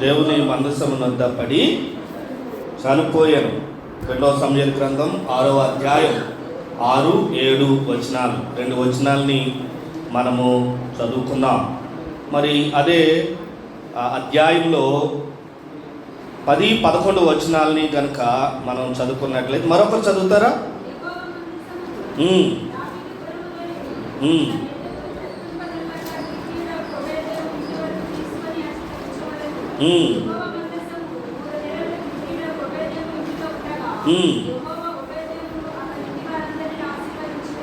దేవుని మందసమునొద్ద పడి చనిపోయాను. రెండవ సమయాల గ్రంథం ఆరవ అధ్యాయం ఆరు ఏడు వచనాలు. రెండు వచనాల్ని మనము చదువుకుందాం. మరి అదే అధ్యాయంలో పది పదకొండు వచనాలని కనుక మనం చదువుకున్నట్లయితే మరొకరు చదువుతారా?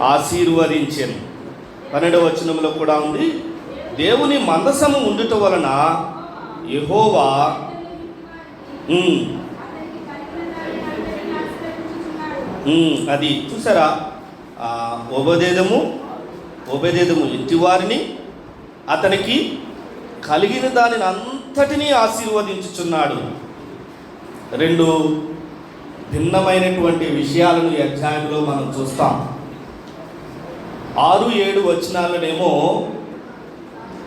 ఆశీర్వదించాను. పన్నెండవ వచనంలో కూడా ఉంది. దేవుని మందసము ఉండుట వలన యహోవా అది చూసారా? ఉపదేదము ఉపదేదము ఇంటి ఇంటివారిని అతనికి కలిగిన దానిని అంతటినీ ఆశీర్వదించుచున్నాడు. రెండు భిన్నమైనటువంటి విషయాలను ఈ అధ్యాయంలో మనం చూస్తాం. ఆరు ఏడు వచనాలనేమో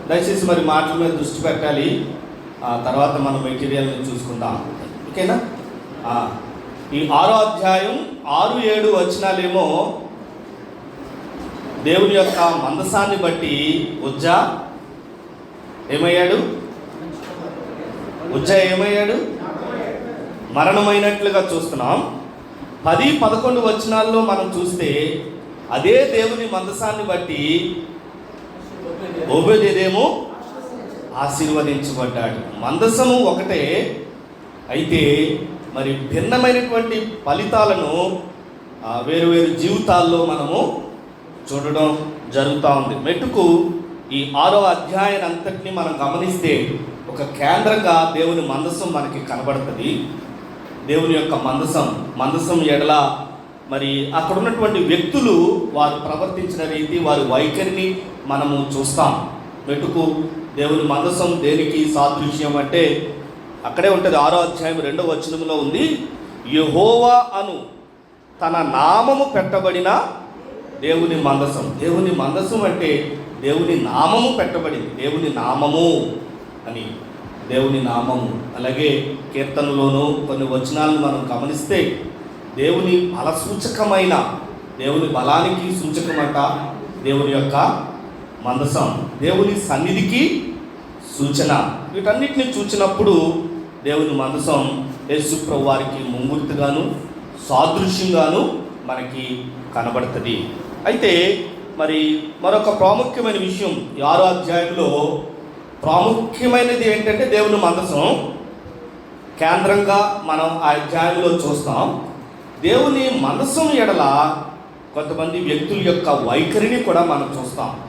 దయచేసి మరి మాటల మీద దృష్టి పెట్టాలి. ఆ తర్వాత మనం మెటీరియల్ని చూసుకుందాం. ఓకేనా? ఈ ఆరో అధ్యాయం ఆరు ఏడు వచనాలేమో దేవుని యొక్క మందసాన్ని బట్టి ఉజ్జా ఏమయ్యాడు? ఉజ్జయ ఏమయ్యాడు మరణమైనట్లుగా చూస్తున్నాం. పది పదకొండు వచనాల్లో మనం చూస్తే అదే దేవుని మందసాన్ని బట్టి ఓబేదేమో ఆశీర్వదించబడ్డాడు. మందసము ఒకటే. అయితే మరి భిన్నమైనటువంటి ఫలితాలను వేరు వేరు జీవితాల్లో మనము చూడడం జరుగుతూ ఉంది. మెట్టుకు ఈ ఆరో అధ్యాయం అంతటిని మనం గమనిస్తే ఒక కేంద్రంగా దేవుని మందసం మనకి కనబడుతుంది. దేవుని యొక్క మందసం మందసం ఎడల మరి అక్కడ ఉన్నటువంటి వ్యక్తులు వారు ప్రవర్తించిన రీతి వారి వైఖరిని మనము చూస్తాం. మెట్టుకు దేవుని మందసం దేనికి సాదృశ్యం అంటే అక్కడే ఉంటుంది ఆరో అధ్యాయం రెండో వచనంలో ఉంది యహోవా అను తన నామము పెట్టబడిన దేవుని మందసం. దేవుని మందసం అంటే దేవుని నామము పెట్టబడింది. దేవుని నామము. అని దేవుని నామము. అలాగే కీర్తనలోనూ కొన్ని వచనాలను మనం గమనిస్తే దేవుని బలసూచకమైన దేవుని బలానికి సూచకమట దేవుని యొక్క మందసం. దేవుని సన్నిధికి సూచన. వీటన్నిటిని చూచినప్పుడు దేవుని మందసం యేసుప్రభు వారికి ముంగుర్తిగాను సాదృశ్యంగాను మనకి కనబడుతుంది. అయితే మరి మరొక ప్రాముఖ్యమైన విషయం ఈ ఆరో అధ్యాయంలో ప్రాముఖ్యమైనది ఏంటంటే దేవుని మందసం. కేంద్రంగా మనం ఆ అధ్యాయంలో చూస్తాం. దేవుని మనసం ఎడల కొంతమంది వ్యక్తుల యొక్క వైఖరిని కూడా మనం చూస్తాం.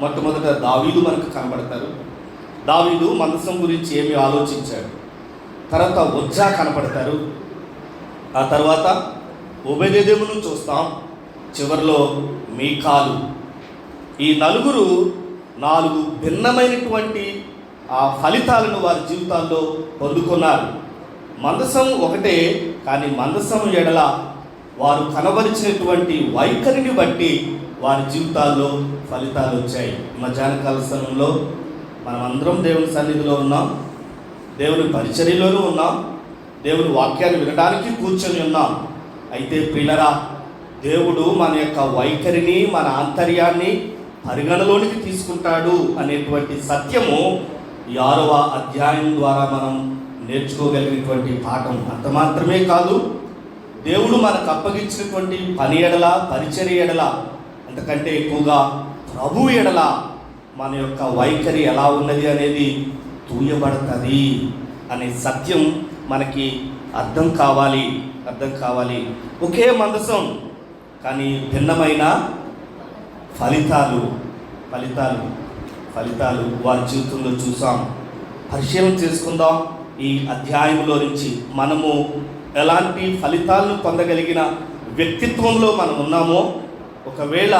మొట్టమొదట దావీదు మనకు కనబడతారు దావీదు మనసం గురించి ఏమి ఆలోచించాడు. తర్వాత ఉజ్జా కనపడతారు. ఆ తర్వాత ఉభయదేవును చూస్తాం. చివరిలో మీకాలు. ఈ నలుగురు నాలుగు భిన్నమైనటువంటి ఆ ఫలితాలను వారి జీవితాల్లో పొందుకున్నారు. మందసం ఒకటే కానీ మందసం ఎడల వారు కనబరిచినటువంటి వైఖరిని బట్టి వారి జీవితాల్లో ఫలితాలు వచ్చాయి. మధ్యాహ్న కాల సమయంలో మనమందరం దేవుని సన్నిధిలో ఉన్నాం. దేవుని పరిచర్యలోనూ ఉన్నాం. దేవుని వాక్యాన్ని వినడానికి కూర్చొని ఉన్నాం. అయితే పిల్లరా దేవుడు మన యొక్క వైఖరిని మన ఆంతర్యాన్ని పరిగణలోనికి తీసుకుంటాడు అనేటువంటి సత్యము ఈ ఆరవ అధ్యాయం ద్వారా మనం నేర్చుకోగలిగినటువంటి పాఠం అంత మాత్రమే కాదు దేవుడు మనకు అప్పగించినటువంటి పని ఎడల పరిచర్య ఎడల అంతకంటే ఎక్కువగా ప్రభు ఎడల మన యొక్క వైఖరి ఎలా ఉన్నది అనేది తూయబడుతుంది అనే సత్యం మనకి అర్థం కావాలి అర్థం కావాలి. ఒకే మందసం కానీ భిన్నమైన ఫలితాలు ఫలితాలు. ఫలితాలు వారి జీవితంలో చూసాం. పరిశీలన చేసుకుందాం. ఈ అధ్యాయంలో నుంచి మనము ఎలాంటి ఫలితాలను పొందగలిగిన వ్యక్తిత్వంలో మనం ఉన్నామో ఒకవేళ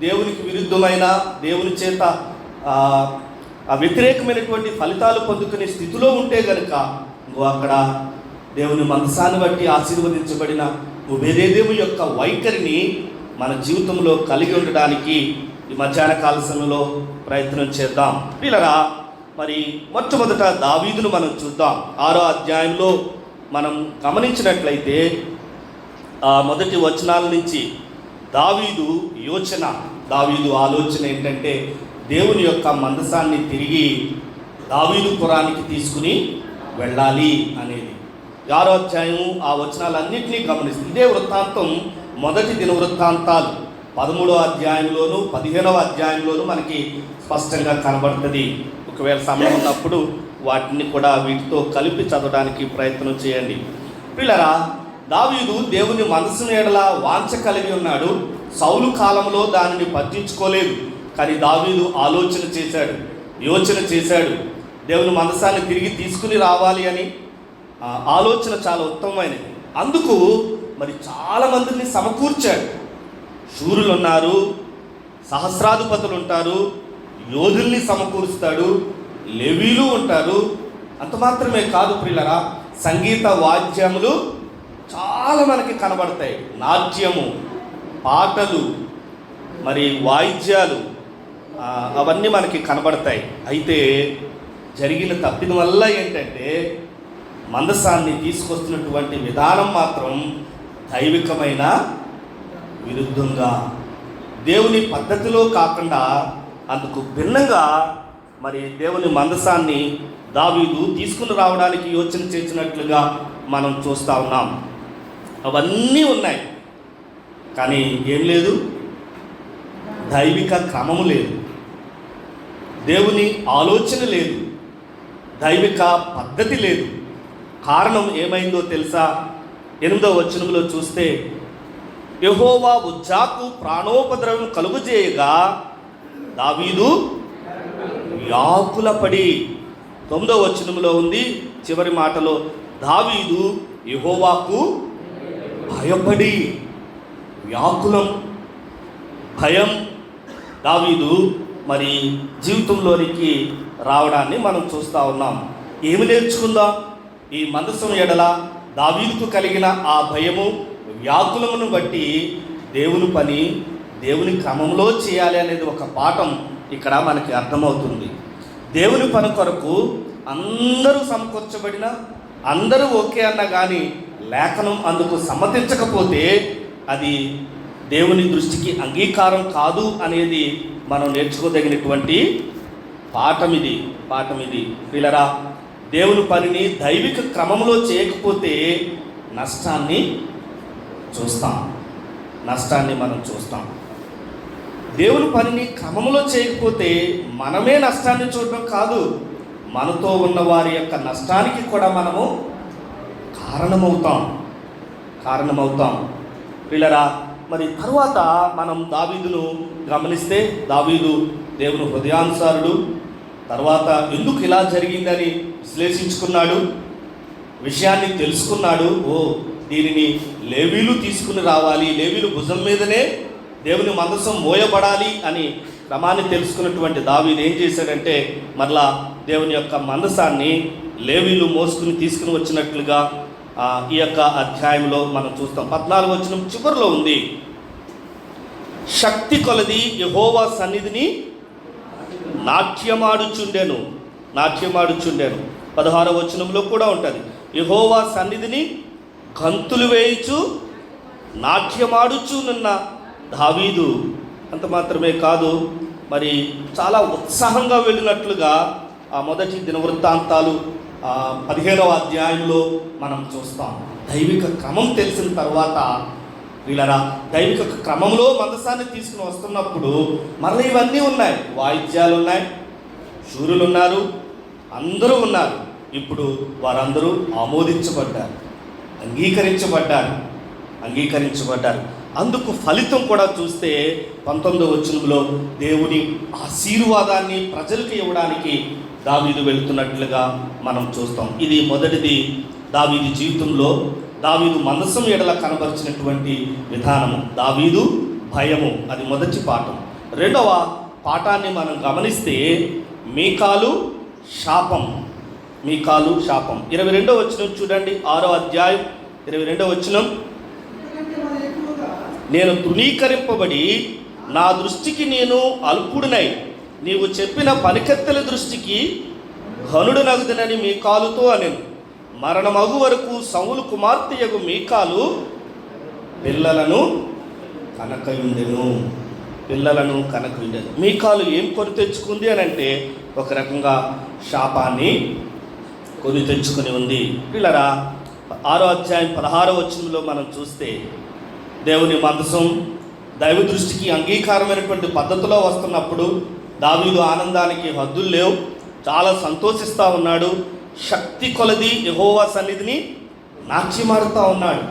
దేవునికి విరుద్ధమైన దేవుని చేత ఆ, వ్యతిరేకమైనటువంటి ఫలితాలు పొందుకునే స్థితిలో ఉంటే గనుక నువ్వు అక్కడ దేవుని మనసాన్ని బట్టి ఆశీర్వదించబడిన ఉభయదేవు యొక్క వైఖరిని మన జీవితంలో కలిగి ఉండడానికి ఈ మధ్యాహ్న కాల సమయంలో ప్రయత్నం చేద్దాం. పిల్లరా మరి మొట్టమొదట దావీదును మనం చూద్దాం. ఆరో అధ్యాయంలో మనం గమనించినట్లయితే ఆ మొదటి వచనాల నుంచి దావీదు యోచన దావీదు ఆలోచన ఏంటంటే దేవుని యొక్క మందసాన్ని తిరిగి దావీదు పురానికి తీసుకుని వెళ్ళాలి అనేది. ఆరో అధ్యాయం ఆ వచనాలన్నింటినీ గమనిస్తుంది. ఇదే వృత్తాంతం మొదటి దిన వృత్తాంతాలు పదమూడవ అధ్యాయంలోను పదిహేనవ అధ్యాయంలోను మనకి స్పష్టంగా కనబడుతుంది. ఒకవేళ సమయం ఉన్నప్పుడు వాటిని కూడా వీటితో కలిపి చదవడానికి ప్రయత్నం చేయండి. పిల్లరా దావీదు దేవుని మనసు ఎడల వాంఛ కలిగి ఉన్నాడు. సౌలు కాలంలో దానిని పట్టించుకోలేదు. కానీ దావీదు ఆలోచన చేశాడు యోచన చేశాడు. దేవుని మనసాన్ని తిరిగి తీసుకుని రావాలి అని ఆలోచన చాలా ఉత్తమమైనది. అందుకు మరి చాలా మందిని సమకూర్చాడు. శూరులు ఉన్నారు సహస్రాధిపతులు ఉంటారు యోధుల్ని సమకూరుస్తాడు లెవీలు ఉంటారు. అంత మాత్రమే కాదు ప్రిల్లరా సంగీత వాద్యములు చాలా మనకి కనబడతాయి. నాట్యము పాటలు మరి వాయిద్యాలు అవన్నీ మనకి కనబడతాయి. అయితే జరిగిన తప్పిన వల్ల ఏంటంటే మందసాన్ని తీసుకొస్తున్నటువంటి విధానం మాత్రం దైవికమైన విరుద్ధంగా. దేవుని పద్ధతిలో కాకుండా అందుకు భిన్నంగా మరి దేవుని మందసాన్ని దావీదు తీసుకుని రావడానికి యోచన చేసినట్లుగా మనం చూస్తూ ఉన్నాం. అవన్నీ ఉన్నాయి. కానీ ఏం లేదు? దైవిక క్రమము లేదు. దేవుని ఆలోచన లేదు. దైవిక పద్ధతి లేదు. కారణం ఏమైందో తెలుసా? ఎనిమిదో వచనంలో చూస్తే యహోవా ఉజ్జాకు ప్రాణోపద్రవం కలుగుజేయగా దావీదు వ్యాకులపడి తొమ్మిదో వచనంలో ఉంది. చివరి మాటలో దావీదు యహోవాకు భయపడి వ్యాకులం భయం. దావీదు మరి జీవితంలోనికి రావడాన్ని మనం చూస్తూ ఉన్నాం. ఏమి నేర్చుకుందాం? ఈ మందసం ఎడల దావీదుకు కలిగిన ఆ భయము వ్యాకులమును బట్టి దేవుని పని దేవుని క్రమంలో చేయాలి అనేది ఒక పాఠం ఇక్కడ మనకి అర్థమవుతుంది. దేవుని పని కొరకు అందరూ సమకూర్చబడిన అందరూ ఓకే అన్న కానీ లేఖనం అందుకు సమ్మతించకపోతే అది దేవుని దృష్టికి అంగీకారం కాదు అనేది మనం నేర్చుకోదగినటువంటి పాఠం ఇది పాఠం ఇది. పిల్లరా దేవుని పనిని దైవిక క్రమంలో చేయకపోతే నష్టాన్ని చూస్తాం. నష్టాన్ని మనం చూస్తాం. దేవుని పనిని క్రమంలో చేయకపోతే మనమే నష్టాన్ని చూడడం కాదు. మనతో ఉన్న వారి యొక్క నష్టానికి కూడా మనము కారణమవుతాం. కారణమవుతాం. పిల్లరా మరి తర్వాత మనం దావీదును గమనిస్తే దావీదు దేవుని హృదయానుసారుడు తర్వాత ఎందుకు ఇలా జరిగిందని విశ్లేషించుకున్నాడు? విషయాన్ని తెలుసుకున్నాడు. ఓ దీనిని లేవీలు తీసుకుని రావాలి. లేవీలు భుజం మీదనే దేవుని మందసం మోయబడాలి అని క్రమాన్ని తెలుసుకున్నటువంటి దావీది ఏం చేశాడంటే మరలా దేవుని యొక్క మందసాన్ని లేవీలు మోసుకుని తీసుకుని వచ్చినట్లుగా ఈ యొక్క అధ్యాయంలో మనం చూస్తాం. పద్నాలుగు వచ్చిన చివరిలో ఉంది. శక్తి కొలది యహోవా సన్నిధిని నాట్యమాడుచుండెను. నాట్యమాడుచుండెను. పదహారవ వచనంలో కూడా ఉంటుంది. యహోవా సన్నిధిని కంతులు గంతులు నాట్యమాడుచు నిన్న దావీదు. అంత మాత్రమే కాదు మరి చాలా ఉత్సాహంగా వెళ్ళినట్లుగా ఆ మొదటి దినవృత్తాంతాలు ఆ పదిహేనవ అధ్యాయంలో మనం చూస్తాం. దైవిక క్రమం తెలిసిన తర్వాత వీళ్ళరా దైవిక క్రమంలో మందసాన్ని తీసుకుని వస్తున్నప్పుడు మరల ఇవన్నీ ఉన్నాయి. వాయిద్యాలు ఉన్నాయి శూరులు ఉన్నారు అందరూ ఉన్నారు. ఇప్పుడు వారందరూ ఆమోదించబడ్డారు. అంగీకరించబడ్డారు. అంగీకరించబడ్డారు. అందుకు ఫలితం కూడా చూస్తే పంతొమ్మిదో వచనంలో దేవుని ఆశీర్వాదాన్ని ప్రజలకు ఇవ్వడానికి దావీదు వెళుతున్నట్లుగా మనం చూస్తాం. ఇది మొదటిది దావీదు జీవితంలో దావీదు మనస్సం ఎడల కనబరిచినటువంటి విధానము. దావీదు భయము అది మొదటి పాఠం. రెండవ పాఠాన్ని మనం గమనిస్తే మీకాలు శాపం. మీకాలు శాపం. ఇరవై రెండవ వచ్చిన చూడండి. ఆరో అధ్యాయం ఇరవై రెండో వచ్చిన నేను తృణీకరింపబడి నా దృష్టికి నేను అల్పుడినై. నీవు చెప్పిన పనికెత్తల దృష్టికి ఘనుడు నగుదనని మీ కాలుతో అనెను. మరణమగు వరకు సౌలు కుమార్తెయగు మీకాలు పిల్లలను కనకయుండెను. పిల్లలను కనకయుండెను. మీకాలు ఏం కొని తెచ్చుకుంది అని అంటే ఒక రకంగా శాపాన్ని కొని తెచ్చుకుని ఉంది. పిల్లరా ఆరో అధ్యాయం పదహారో వచనంలో మనం చూస్తే దేవుని మందసం దైవ దృష్టికి అంగీకారమైనటువంటి పద్ధతిలో వస్తున్నప్పుడు దావీదు ఆనందానికి హద్దులు లేవు. చాలా సంతోషిస్తూ ఉన్నాడు. శక్తి కొలది యహోవా సన్నిధిని నాట్యమాడుతూ ఉన్నాడు.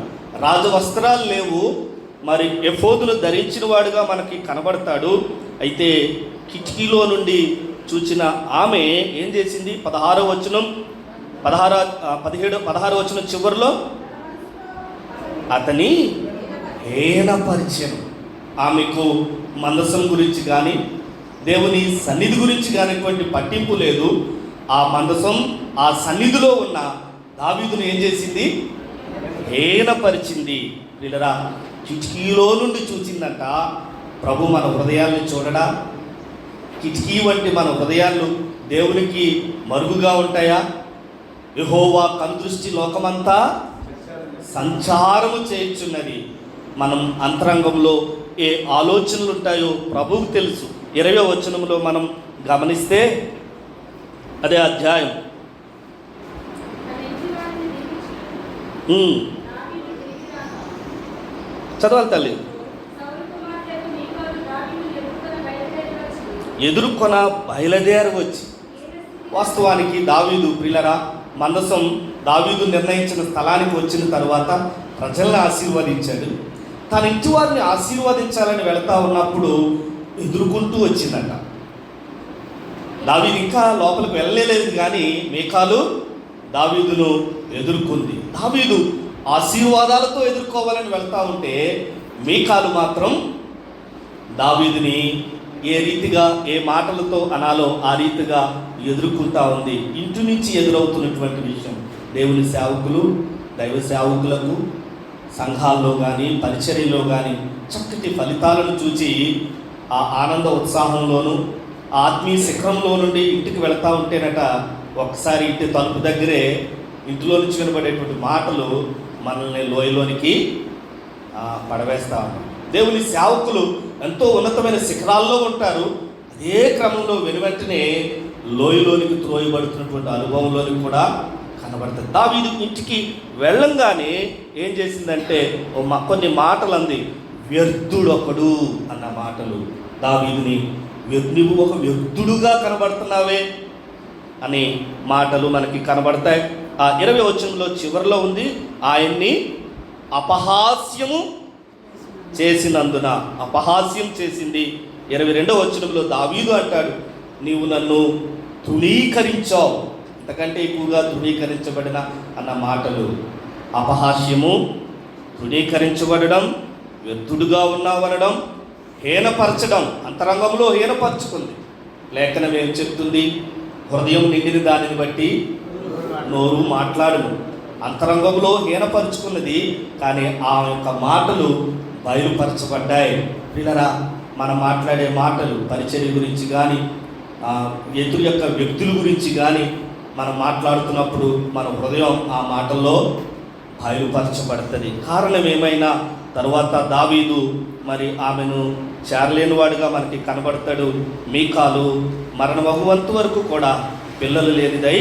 రాజు వస్త్రాలు లేవు. మరి ఎఫోదులు ధరించిన వాడుగా మనకి కనబడతాడు. అయితే కిటికీలో నుండి చూచిన ఆమె ఏం చేసింది? పదహారో వచనం పదహారు పదిహేడు పదహారు వచ్చిన చివరిలో అతని హేనపరిచయం ఆమెకు మందసం గురించి కానీ దేవుని సన్నిధి గురించి కానిటువంటి పట్టింపు లేదు. ఆ మందసం ఆ సన్నిధిలో ఉన్న దావీదును ఏం చేసింది? హేనపరిచింది వీళ్ళరా కిటికీలో నుండి చూసిందంట ప్రభు మన హృదయాన్ని చూడడా? కిటికీ వంటి మన హృదయాలు దేవునికి మరుగుగా ఉంటాయా? యహోవా కందృష్టి లోకమంతా సంచారము చేయుచున్నది. మనం అంతరంగంలో ఏ ఆలోచనలు ఉంటాయో ప్రభువుకు తెలుసు. ఇరవై వచనంలో మనం గమనిస్తే అదే అధ్యాయం. చదవాలి తల్లి. ఎదుర్కొన బయలుదేరవచ్చు. వాస్తవానికి దావీదు ప్రిలరా మందసం దావీదు నిర్ణయించిన స్థలానికి వచ్చిన తర్వాత ప్రజల్ని ఆశీర్వదించాడు. తన ఇంటి వారిని ఆశీర్వదించాలని వెళ్తా ఉన్నప్పుడు ఎదుర్కొంటూ వచ్చిందంట. దావీదు ఇంకా లోపలికి వెళ్ళలేదు కానీ మేకాలు దావీదును ఎదుర్కొంది. దావీదు ఆశీర్వాదాలతో ఎదుర్కోవాలని వెళ్తా ఉంటే మేకాలు మాత్రం దావీదుని ఏ రీతిగా ఏ మాటలతో అనాలో ఆ రీతిగా ఎదుర్కొంటా ఉంది. ఇంటి నుంచి ఎదురవుతున్నటువంటి విషయం. దేవుని సేవకులు దైవ సేవకులకు సంఘాల్లో కానీ పరిచర్యలో కానీ చక్కటి ఫలితాలను చూచి ఆ ఆనంద ఉత్సాహంలోనూ ఆత్మీయ శిఖరంలో నుండి ఇంటికి వెళతా ఉంటేనట ఒకసారి ఇంటి తలుపు దగ్గరే ఇంటిలో నుంచి వినబడేటువంటి మాటలు మనల్ని లోయలోనికి పడవేస్తా ఉన్నాం దేవుని సేవకులు ఎంతో ఉన్నతమైన శిఖరాల్లో ఉంటారు. అదే క్రమంలో వెనువెంటనే లోయలోనికి త్రోయబడుతున్నటువంటి అనుభవంలోనికి కూడా కనబడుతుంది దావీదు ఇంటికి వెళ్ళంగానే ఏం చేసిందంటే ఓ మ- కొన్ని మాటలు అంది వ్యర్థుడొకడు అన్న మాటలు. దావీదుని నువ్వు ఒక వ్యర్థుడుగా కనబడుతున్నావే అనే మాటలు మనకి కనబడతాయి. ఆ ఇరవై వచనంలో చివరిలో ఉంది ఆయన్ని అపహాస్యము చేసినందున అపహాస్యం చేసింది. ఇరవై రెండవ వచనంలో దావీదు అంటాడు నీవు నన్ను తృణీకరించావు అంతకంటే ఎక్కువగా తృణీకరించబడిన అన్న మాటలు. అపహాస్యము తృణీకరించబడడం వ్యర్థుడుగా ఉన్నావనడం హీనపరచడం అంతరంగంలో హీనపరచుకుంది. లేఖనం ఏం చెప్తుంది హృదయం నిండిన దానిని బట్టి నోరు మాట్లాడు అంతరంగంలో హీనపరుచుకున్నది కానీ ఆ యొక్క మాటలు బయలుపరచబడ్డాయి. పిల్లరా మనం మాట్లాడే మాటలు పరిచర్య గురించి కానీ ఎదురు యొక్క వ్యక్తుల గురించి కానీ మనం మాట్లాడుతున్నప్పుడు మన హృదయం ఆ మాటల్లో బయలుపరచబడుతుంది. కారణం ఏమైనా తర్వాత దావీదు మరి ఆమెను చేరలేనివాడుగా మనకి కనబడతాడు. మీకాలు మరణ మరణమగువంత వరకు కూడా పిల్లలు లేనిదై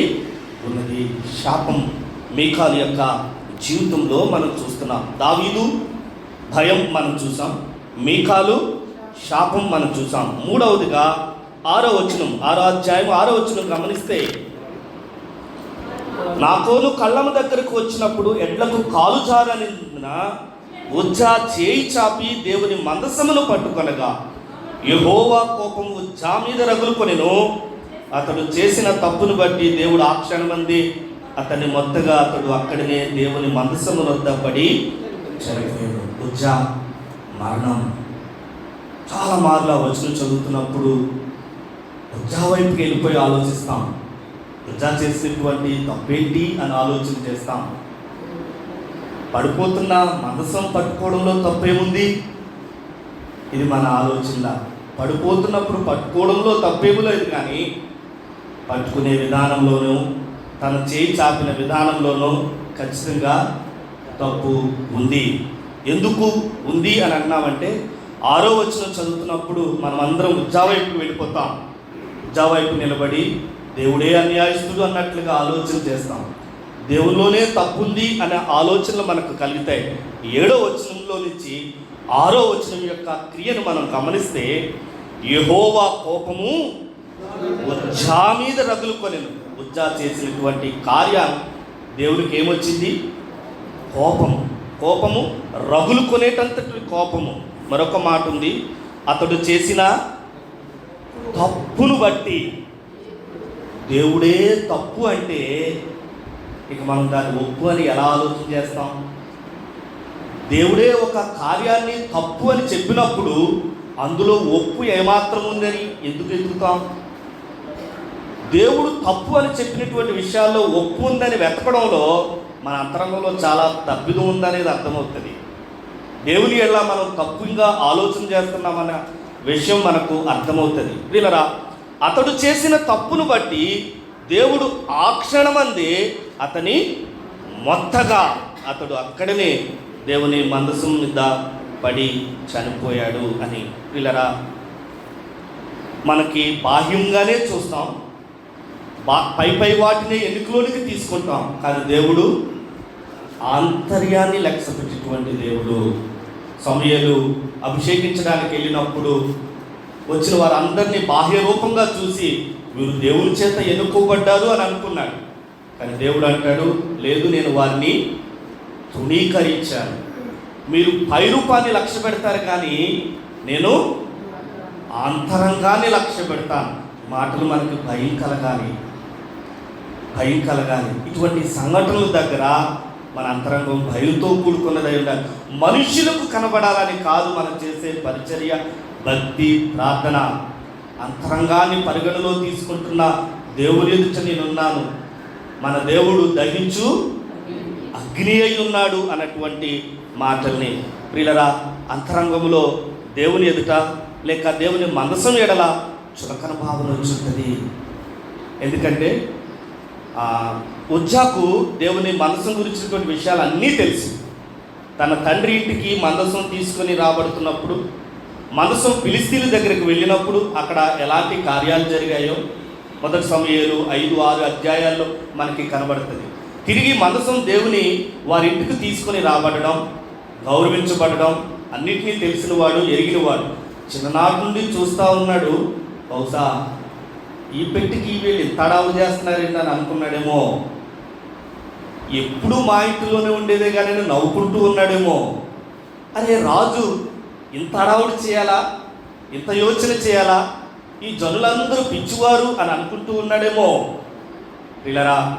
ఉన్నది. శాపం మీకాలు యొక్క జీవితంలో మనం చూస్తున్నాం. దావీదు భయం మనం చూసాం మీకాలు శాపం మనం చూసాం. మూడవదిగా ఆరో వచనం ఆరో అధ్యాయం ఆరో వచనం గమనిస్తే నాకోను కళ్ళము దగ్గరకు వచ్చినప్పుడు ఎడ్లకు కాలు జారని ఉజ్జా చేయి చాపి దేవుని మందసమును పట్టుకొనగా యహోవా కోపం ఉజ్జా మీద రగులుకొనిను. అతడు చేసిన తప్పును బట్టి దేవుడు ఆ క్షణమంది అతన్ని మొత్తగా అతడు అక్కడనే దేవుని మందసము వద్ద పడి చనిపోయాడు. ఉజ్జా మరణం చాలా మార్లు ఆ వచనం చదువుతున్నప్పుడు ఉజ్జా వైపుకి వెళ్ళిపోయి ఆలోచిస్తాం. ఉజ్జా చేసేటువంటి తప్పేంటి అని ఆలోచన చేస్తాం. పడిపోతున్న మనసం పట్టుకోవడంలో తప్పేముంది? ఇది మన ఆలోచన. పడిపోతున్నప్పుడు పట్టుకోవడంలో తప్పేమీ లేదు కానీ పట్టుకునే విధానంలోనూ తన చేయి చాపిన విధానంలోనూ ఖచ్చితంగా తప్పు ఉంది. ఎందుకు ఉంది అని అన్నామంటే ఆరో వచ్చిన చదువుతున్నప్పుడు మనం అందరం ఉజ్జావైపుకి వెళ్ళిపోతాం. ఉజ్జావైపు నిలబడి దేవుడే అన్యాయస్తుడు అన్నట్లుగా ఆలోచన చేస్తాం. దేవుల్లోనే తప్పుంది అనే ఆలోచనలు మనకు కలుగుతాయి. ఏడో వచనంలో నుంచి ఆరో వచనం యొక్క క్రియను మనం గమనిస్తే యహోవా కోపము ఉజ్జా మీద రగులుకొనెను. ఉజ్జా చేసినటువంటి కార్యం దేవునికి ఏమొచ్చింది? కోపము కోపము రగులు కొనేటంతటి కోపము. మరొక మాట ఉంది అతడు చేసిన తప్పును బట్టి దేవుడే తప్పు అంటే ఇక మనం దాన్ని ఒప్పు అని ఎలా ఆలోచన చేస్తాం? దేవుడే ఒక కార్యాన్ని తప్పు అని చెప్పినప్పుడు అందులో ఒప్పు ఏమాత్రం ఉందని ఎందుకు ఎదుగుతాం? దేవుడు తప్పు అని చెప్పినటువంటి విషయాల్లో ఒప్పు ఉందని వెతకడంలో మన అంతరంగంలో చాలా తప్పిదం ఉందనేది అర్థమవుతుంది. దేవుని ఎలా మనం తప్పుగా ఆలోచన చేస్తున్నామన్న విషయం మనకు అర్థమవుతుంది. వీళ్ళరా అతడు చేసిన తప్పును బట్టి దేవుడు ఆ క్షణమంది అతని మొత్తగా అతడు అక్కడనే దేవుని మందసం మీద పడి చనిపోయాడు అని. వీళ్ళరా మనకి బాహ్యంగానే చూస్తాం. పై పై వాటిని ఎన్నికలోనికి తీసుకుంటాం. కానీ దేవుడు ఆంతర్యాన్ని లెక్క పెట్టేటువంటి దేవుడు. సమయలు అభిషేకించడానికి వెళ్ళినప్పుడు వచ్చిన వారందరినీ బాహ్య రూపంగా చూసి వీరు దేవుని చేత ఎన్నుకోబడ్డారు అని అనుకున్నాడు. కానీ దేవుడు అంటాడు లేదు నేను వారిని తృణీకరించాను. మీరు పై రూపాన్ని లక్ష్య పెడతారు కానీ నేను అంతరంగాన్ని లక్ష్య పెడతాను. మాటలు మనకి భయం కలగాలి. భయం కలగాలి. ఇటువంటి సంఘటనల దగ్గర మన అంతరంగం భయంతో కూడుకున్నదై ఉండాలి. మనుషులకు కనబడాలని కాదు మనం చేసే పరిచర్య భక్తి ప్రార్థన. అంతరంగాన్ని పరిగణలో తీసుకుంటున్న దేవుని ఎదుట నేనున్నాను. మన దేవుడు దహించు అగ్ని అయి ఉన్నాడు అన్నటువంటి మాటల్ని. ప్రియులరా అంతరంగంలో దేవుని ఎదుట లేక దేవుని మనసం ఎడల చులకన భావన వచ్చి ఎందుకంటే ఉజ్జాకు దేవుని మనసం గురించినటువంటి విషయాలు అన్నీ తెలుసు. తన తండ్రి ఇంటికి మందసం తీసుకొని రాబడుతున్నప్పుడు మనసం ఫిలిస్తీన్ల దగ్గరికి వెళ్ళినప్పుడు అక్కడ ఎలాంటి కార్యాలు జరిగాయో మొదటి సమయాలు ఐదు ఆరు అధ్యాయాల్లో మనకి కనబడుతుంది. తిరిగి మనసం దేవుని వారి ఇంటికి తీసుకొని రాబడడం గౌరవించబడడం అన్నిటినీ తెలిసినవాడు ఎరిగినవాడు చిన్ననాటి నుండి చూస్తూ ఉన్నాడు. బహుశా ఈ పెట్టికి వీళ్ళు ఇంత చేస్తున్నారండి అని అనుకున్నాడేమో. ఎప్పుడు మా ఇంటిలోనే ఉండేదే కానీ నేను నవ్వుకుంటూ ఉన్నాడేమో. అరే రాజు ఇంత అడావుడు చేయాలా? ఇంత యోచన చేయాలా? ఈ జనులందరూ పిచ్చివారు అని అనుకుంటూ ఉన్నాడేమో. పిల్లరా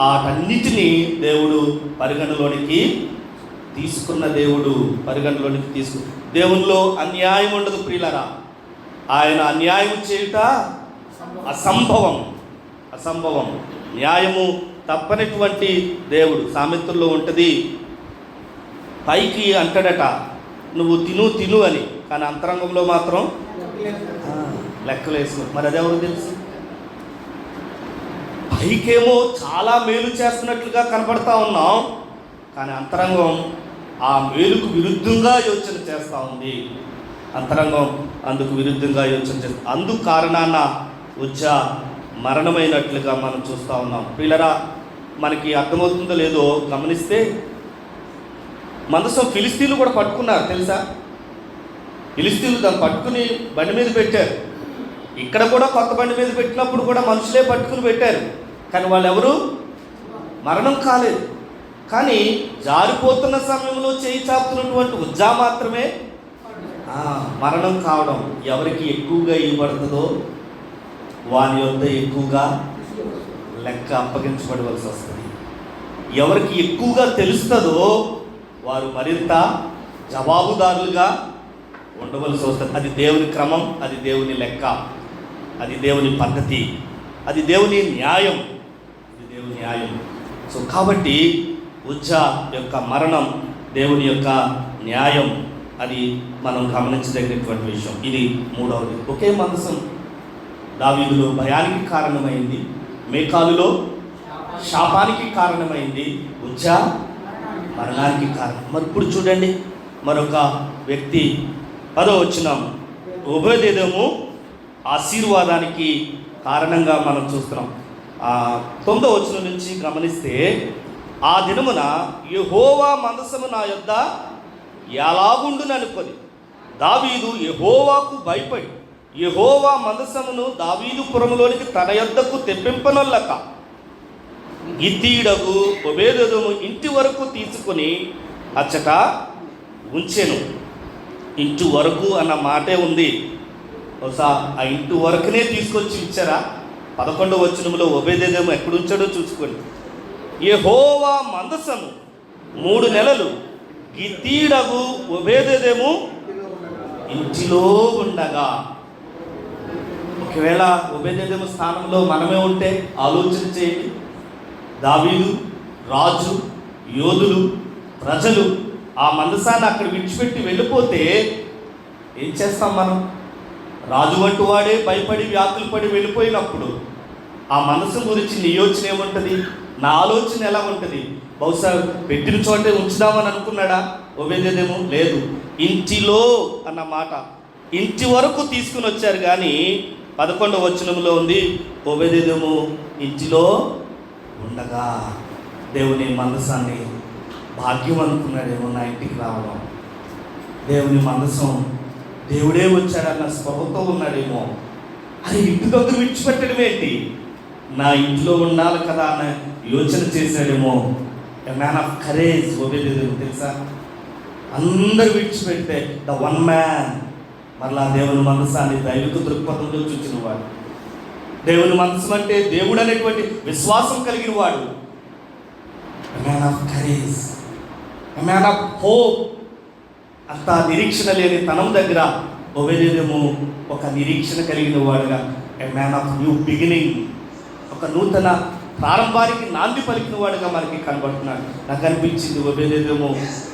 వాటన్నిటినీ దేవుడు పరిగణలోనికి తీసుకున్న దేవుడు పరిగణలోనికి తీసుకు దేవుల్లో అన్యాయం ఉండదు ప్రియులరా. ఆయన అన్యాయం చేయుట అసంభవం. అసంభవం. న్యాయము తప్పనటువంటి దేవుడు సామెతల్లో ఉంటుంది. పైకి అంటాడట నువ్వు తిను తిను అని. కానీ అంతరంగంలో మాత్రం ఆ, లెక్కలు మరి అదెవరు తెలుసు? పైకేమో చాలా మేలు చేస్తున్నట్లుగా కనపడతా ఉన్నాం. కానీ అంతరంగం ఆ మేలుకు విరుద్ధంగా యోచన చేస్తూ ఉంది. అంతరంగం అందుకు విరుద్ధంగా యోచన చేస్తుంది అందుకు కారణాన ఉచ్చ మరణమైనట్లుగా మనం చూస్తూ ఉన్నాం. పిల్లరా మనకి అర్థమవుతుందో లేదో గమనిస్తే మనసం ఫిలిస్తీన్లు కూడా పట్టుకున్నారు తెలుసా? ఫిలిస్తీన్లు దాన్ని పట్టుకుని బండి మీద పెట్టారు. ఇక్కడ కూడా కొత్త బండి మీద పెట్టినప్పుడు కూడా మనుషులే పట్టుకుని పెట్టారు. కానీ వాళ్ళు ఎవరు మరణం కాలేదు. కానీ జారిపోతున్న సమయంలో చేయి చాపుతున్నటువంటి ఉజ్జా మాత్రమే మరణం కావడం ఎవరికి ఎక్కువగా ఇవ్వబడుతుందో వారి యొక్క ఎక్కువగా లెక్క అప్పగించబడవలసి వస్తుంది. ఎవరికి ఎక్కువగా తెలుస్తుందో వారు మరింత జవాబుదారులుగా ఉండవలసి వస్తుంది. అది దేవుని క్రమం అది దేవుని లెక్క అది దేవుని పద్ధతి అది దేవుని న్యాయం ఇది దేవుని న్యాయం. సో కాబట్టి ఉజ్జ యొక్క మరణం దేవుని యొక్క న్యాయం అది మనం గమనించదగినటువంటి విషయం. ఇది మూడవది. ఒకే మనసం దావీదులో భయానికి కారణమైంది మేకాలులో శాపానికి కారణమైంది ఉజ్జా మరణానికి కారణం. మరి ఇప్పుడు చూడండి మరొక వ్యక్తి పదో వచ్చినాం ఉభయదేదము ఆశీర్వాదానికి కారణంగా మనం చూస్తున్నాం. ఆ తొమ్మిదో వచ్చిన నుంచి గమనిస్తే ఆ దినమున యహోవా మందసము నా యొద్ద ఎలాగుండుననుకొని దావీదు యహోవాకు భయపడి యహోవా మనసమును దావీదుపురములోనికి తన యొద్దకు తెప్పింపనొల్లక. ఇద్దీడగు ఒబేదము ఇంటి వరకు తీసుకుని అచ్చట ఉంచెను. ఇంటి వరకు అన్న మాటే ఉంది. బహుశా ఆ ఇంటి వరకునే తీసుకొచ్చి ఇచ్చారా? పదకొండవ వచనంలో ఒబేదేదేమో ఎక్కడ ఉంచాడో చూసుకోండి. యహోవా మందసము మూడు నెలలు గిద్దీడగు ఒబేదేదేము ఇంటిలో ఉండగా. ఒకవేళ ఉభయదేదేమ స్థానంలో మనమే ఉంటే ఆలోచన చేయండి. దావీలు రాజు యోధులు ప్రజలు ఆ మందసాన్ని అక్కడ విడిచిపెట్టి వెళ్ళిపోతే ఏం చేస్తాం మనం? రాజు వంటి వాడే భయపడి వ్యాధులు పడి వెళ్ళిపోయినప్పుడు ఆ మనసు గురించి నీ యోచన ఏముంటుంది? నా ఆలోచన ఎలా ఉంటుంది? బహుశా పెట్టిన చోటే ఉంచుదామని అనుకున్నాడా? ఒబేదేదేమో లేదు. ఇంటిలో అన్న మాట. ఇంటి వరకు తీసుకుని వచ్చారు కానీ పదకొండవ వచనంలో ఉంది ఒబేదేదేమో ఇంటిలో ఉండగా దేవుని మనసాన్ని భాగ్యం అనుకున్నాడేమో నా ఇంటికి రావడం. దేవుని మనసం దేవుడే వచ్చాడన్న స్పృహతో ఉన్నాడేమో. అది ఇంటి దగ్గర విడిచిపెట్టడం ఏంటి? నా ఇంట్లో ఉండాలి కదా అన్న యోచన చేశాడేమో. మ్యాన్ ఆఫ్ కరేజ్ ఒబేదేదేమో తెలుసా? అందరు విడిచిపెడితే ద వన్ మ్యాన్ మరలా దేవుని మనసాన్ని దైవిక దృక్పథంలో చూచిన వాడు దేవుని మనసు అంటే దేవుడు అనేటువంటి విశ్వాసం కలిగిన వాడు man of courage man of hope అంత నిరీక్షణ లేని తనం దగ్గర ఒవేదేమో ఒక నిరీక్షణ కలిగిన వాడుగా a man of new beginning ఒక నూతన ప్రారంభానికి నాంది పలికిన వాడుగా మనకి కనబడుతున్నాడు. నాకు అనిపించింది ఒబేదేమో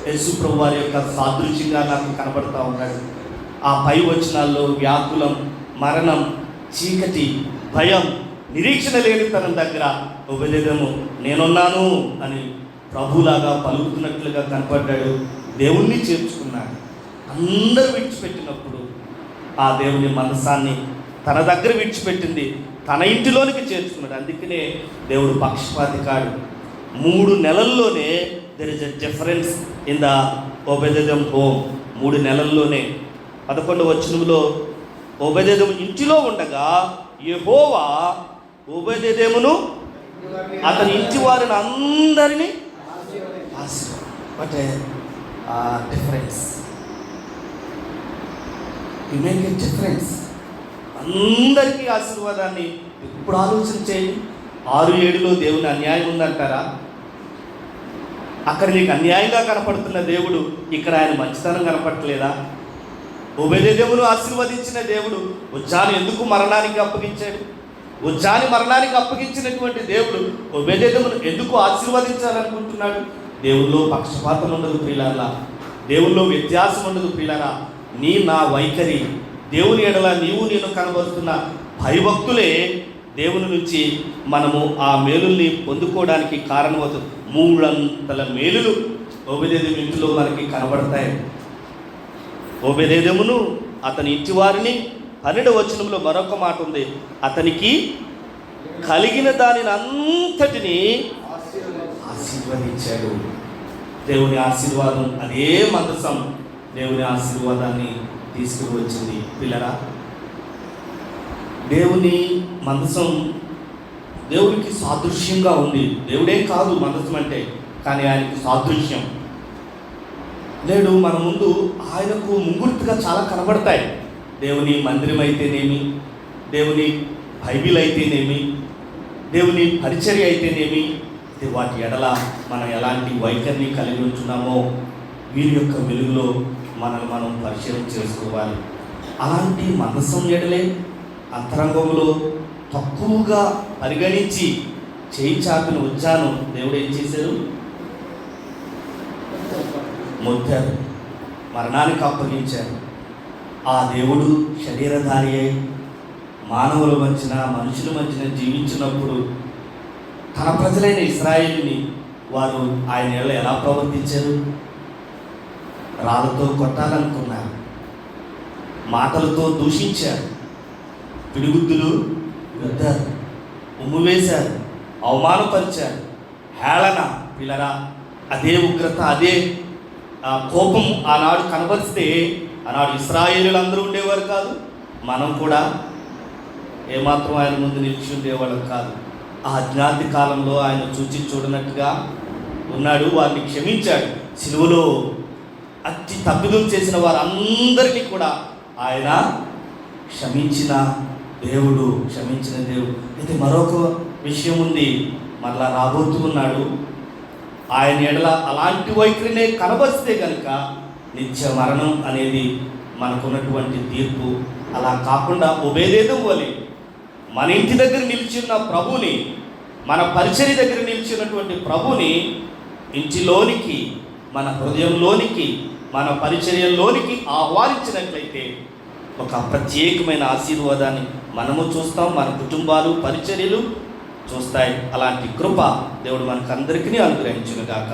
యేసు ప్రభు వారి యొక్క సాదృశ్యంగా నాకు కనబడుతూ ఉన్నాడు. ఆ పై వచనాల్లో వ్యాకులం మరణం చీకటి భయం నిరీక్షణ లేని తన దగ్గర ఉపదేదము నేనున్నాను అని ప్రభులాగా పలుకుతున్నట్లుగా కనపడ్డాడు. దేవుణ్ణి చేర్చుకున్నాడు. అందరూ విడిచిపెట్టినప్పుడు ఆ దేవుని మనసాన్ని తన దగ్గర విడిచిపెట్టింది. తన ఇంటిలోనికి చేర్చుకున్నాడు. అందుకనే దేవుడు పక్షపాతి కాడు. మూడు నెలల్లోనే there is a difference in the ఓబెదం home మూడు నెలల్లోనే పదకొండవ వచనంలో ఓబెదెదము ఇంటిలో ఉండగా యహోవా ఓబెదెదెమును అతని ఇంటి వారిని అందరినీ but difference you make difference అందరికీ ఆశీర్వాదాన్ని ఎప్పుడు ఆలోచన చేయండి. ఆరు ఏడులో దేవుని అన్యాయం ఉందంటారా? అక్కడ నీకు అన్యాయంగా కనపడుతున్న దేవుడు ఇక్కడ ఆయన మంచితనం కనపడట్లేదా? ఉభయదేవును ఆశీర్వదించిన దేవుడు ఉజ్జాని ఎందుకు మరణానికి అప్పగించాడు? ఉజ్జాని మరణానికి అప్పగించినటువంటి దేవుడు ఉభయదేవును ఎందుకు ఆశీర్వదించాలనుకుంటున్నాడు? దేవుల్లో పక్షపాతం ఉండదు ప్రియులారా. దేవుల్లో వ్యత్యాసం ఉండదు ప్రియులారా. నీ నా వైఖరి దేవుని ఎడల నీవు నేను కనబడుతున్న భయభక్తులే దేవుని నుంచి మనము ఆ మేలుల్ని పొందుకోవడానికి కారణమవుతుంది మూడంతల మేలులు ఓబెదేదం ఇంటిలో మనకి కనబడతాయి. ఓబెదేదమును? అతని ఇంటి వారిని పన్నెండు వచనంలో మరొక మాట ఉంది. అతనికి కలిగిన దానిని అంతటిని ఆశీర్వదించాడు. దేవుని ఆశీర్వాదం అదే మందసం. దేవుని ఆశీర్వాదాన్ని తీసుకుని వచ్చింది పిల్లరా దేవుని మందసం దేవుడికి సాదృశ్యంగా ఉంది. దేవుడే కాదు మందసం అంటే కానీ ఆయనకి సాదృశ్యం. నేడు మన ముందు ఆయనకు ముంగుర్తిగా చాలా కనబడతాయి. దేవుని మందిరం అయితేనేమి దేవుని బైబిల్ అయితేనేమి దేవుని పరిచర్య అయితేనేమి వాటి ఎడల మనం ఎలాంటి వైఖరిని కలిగి ఉంటున్నామో వీరి యొక్క వెలుగులో మనల్ని మనం పరిశీలన చేసుకోవాలి. అలాంటి మనసం ఎడలే అంతరంగంలో తక్కువగా పరిగణించి చేయి చాపిన వచ్చాను దేవుడు ఏం చేశారు మొత్తారు మరణానికి అప్పగించారు ఆ దేవుడు శరీరధారి అయి మానవుల మధ్యన మనుషుల మధ్యన జీవించినప్పుడు తన ప్రజలైన ఇస్రాయిల్ని వారు ఆయన ఎలా ప్రవర్తించారు? రాళ్ళతో కొట్టాలనుకున్నారు. మాటలతో దూషించారు. పిడిగుద్దులు రుద్దారు. ఉమ్ము వేశారు. అవమానపరిచారు. హేళన పిల్లరా అదే ఉగ్రత అదే కోపం ఆనాడు కనబరిస్తే ఆనాడు ఇస్రాయేలు అందరూ ఉండేవారు కాదు. మనం కూడా ఏమాత్రం ఆయన ముందు నిలిచి ఉండేవాళ్ళం కాదు. ఆ అజ్ఞాతి కాలంలో ఆయన చూచి చూడనట్టుగా ఉన్నాడు వారిని క్షమించాడు. సిలువలో అతి తప్పిదం చేసిన వారందరినీ కూడా ఆయన క్షమించిన దేవుడు క్షమించిన దేవుడు. అయితే మరొక విషయం ఉంది. మరలా రాబోతూ ఉన్నాడు. ఆయన ఎడల అలాంటి వైఖరినే కనబరిస్తే కనుక నిత్య మరణం అనేది మనకున్నటువంటి తీర్పు. అలా కాకుండా ఉభయదేదం వలె మన ఇంటి దగ్గర నిలిచిన ప్రభుని మన పరిచర్య దగ్గర నిలిచినటువంటి ప్రభుని ఇంటిలోనికి మన హృదయంలోనికి మన పరిచర్యలోనికి ఆహ్వానించినట్లయితే ఒక ప్రత్యేకమైన ఆశీర్వాదాన్ని మనము చూస్తాం. మన కుటుంబాలు పరిచర్యలు చూస్తాయి. అలాంటి కృప దేవుడు మనకందరికీ అనుగ్రహించును గాక